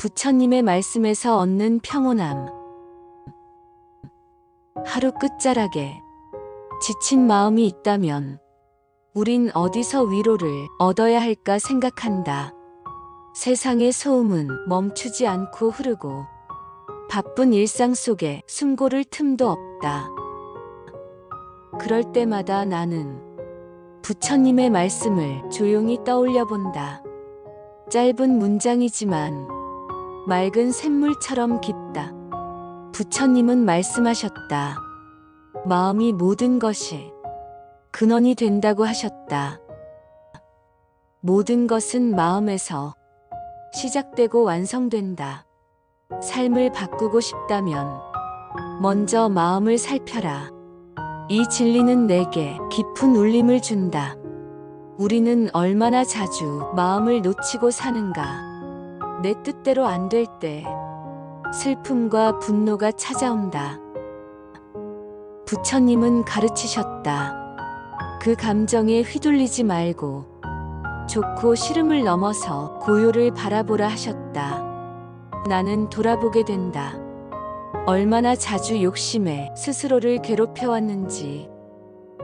부처님의 말씀에서 얻는 평온함. 하루 끝자락에 지친 마음이 있다면 우린 어디서 위로를 얻어야 할까 생각한다. 세상의 소음은 멈추지 않고 흐르고 바쁜 일상 속에 숨고를 틈도 없다. 그럴 때마다 나는 부처님의 말씀을 조용히 떠올려 본다. 짧은 문장이지만 맑은 샘물처럼 깊다. 부처님은 말씀하셨다. 마음이 모든 것이 근원이 된다고 하셨다. 모든 것은 마음에서 시작되고 완성된다. 삶을 바꾸고 싶다면 먼저 마음을 살펴라. 이 진리는 내게 깊은 울림을 준다. 우리는 얼마나 자주 마음을 놓치고 사는가. 내 뜻대로 안 될 때 슬픔과 분노가 찾아온다. 부처님은 가르치셨다. 그 감정에 휘둘리지 말고 좋고 싫음을 넘어서 고요를 바라보라 하셨다. 나는 돌아보게 된다. 얼마나 자주 욕심에 스스로를 괴롭혀왔는지,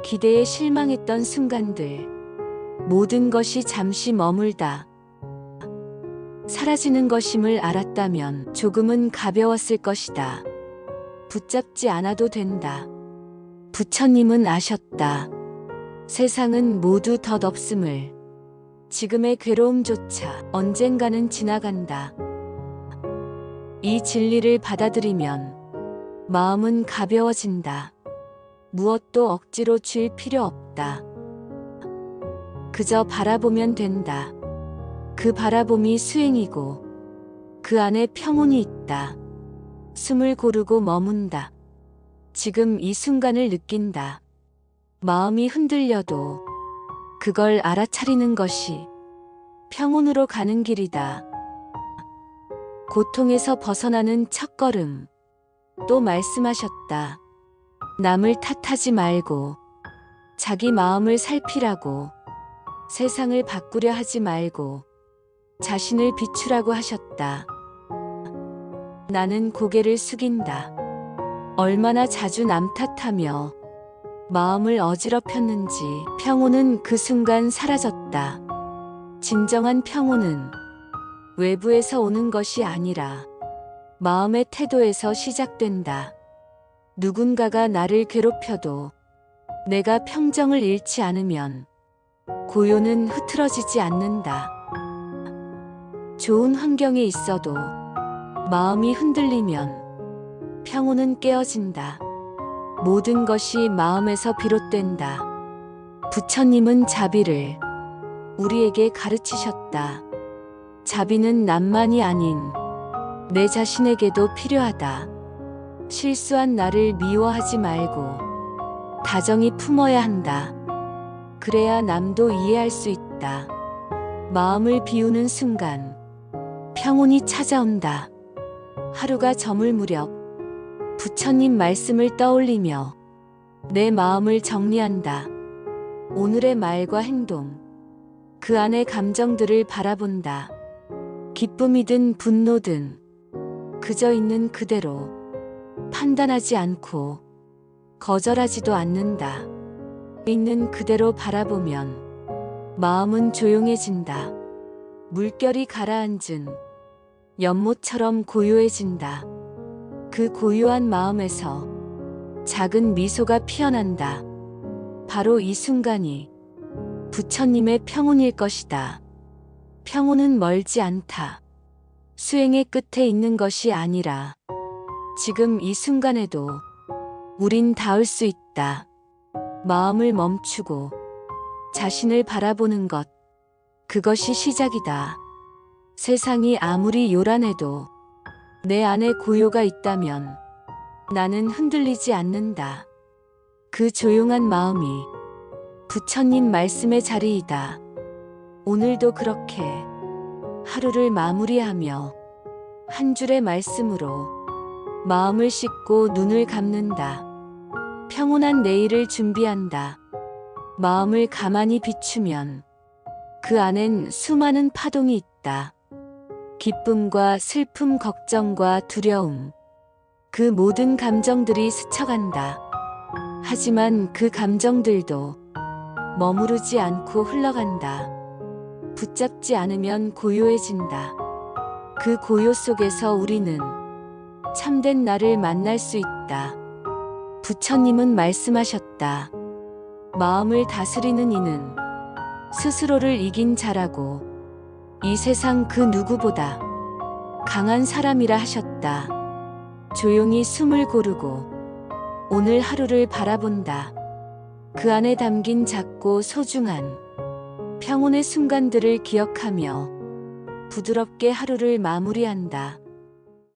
기대에 실망했던 순간들, 모든 것이 잠시 머물다. 사라지는 것임을 알았다면 조금은 가벼웠을 것이다. 붙잡지 않아도 된다. 부처님은 아셨다. 세상은 모두 덧없음을. 지금의 괴로움조차 언젠가는 지나간다. 이 진리를 받아들이면 마음은 가벼워진다. 무엇도 억지로 쥘 필요 없다. 그저 바라보면 된다. 그 바라봄이 수행이고 그 안에 평온이 있다. 숨을 고르고 머문다. 지금 이 순간을 느낀다. 마음이 흔들려도 그걸 알아차리는 것이 평온으로 가는 길이다. 고통에서 벗어나는 첫걸음. 또 말씀하셨다. 남을 탓하지 말고 자기 마음을 살피라고 세상을 바꾸려 하지 말고 자신을 비추라고 하셨다. 나는 고개를 숙인다. 얼마나 자주 남 탓하며 마음을 어지럽혔는지 평온은 그 순간 사라졌다. 진정한 평온은 외부에서 오는 것이 아니라 마음의 태도에서 시작된다. 누군가가 나를 괴롭혀도 내가 평정을 잃지 않으면 고요는 흐트러지지 않는다. 좋은 환경에 있어도 마음이 흔들리면 평온은 깨어진다. 모든 것이 마음에서 비롯된다. 부처님은 자비를 우리에게 가르치셨다. 자비는 남만이 아닌 내 자신에게도 필요하다. 실수한 나를 미워하지 말고 다정히 품어야 한다. 그래야 남도 이해할 수 있다. 마음을 비우는 순간 평온이 찾아온다. 하루가 저물 무렵 부처님 말씀을 떠올리며 내 마음을 정리한다. 오늘의 말과 행동, 그 안의 감정들을 바라본다. 기쁨이든 분노든 그저 있는 그대로 판단하지 않고 거절하지도 않는다. 있는 그대로 바라보면 마음은 조용해진다. 물결이 가라앉은 연못처럼 고요해진다. 그 고요한 마음에서 작은 미소가 피어난다. 바로 이 순간이 부처님의 평온일 것이다. 평온은 멀지 않다. 수행의 끝에 있는 것이 아니라 지금 이 순간에도 우린 닿을 수 있다. 마음을 멈추고 자신을 바라보는 것. 그것이 시작이다. 세상이 아무리 요란해도 내 안에 고요가 있다면 나는 흔들리지 않는다. 그 조용한 마음이 부처님 말씀의 자리이다. 오늘도 그렇게 하루를 마무리하며 한 줄의 말씀으로 마음을 씻고 눈을 감는다. 평온한 내일을 준비한다. 마음을 가만히 비추면 그 안엔 수많은 파동이 있다. 기쁨과 슬픔, 걱정과 두려움. 그 모든 감정들이 스쳐간다. 하지만 그 감정들도 머무르지 않고 흘러간다. 붙잡지 않으면 고요해진다. 그 고요 속에서 우리는 참된 나를 만날 수 있다. 부처님은 말씀하셨다. 마음을 다스리는 이는 스스로를 이긴 자라고 이 세상 그 누구보다 강한 사람이라 하셨다. 조용히 숨을 고르고 오늘 하루를 바라본다. 그 안에 담긴 작고 소중한 평온의 순간들을 기억하며 부드럽게 하루를 마무리한다.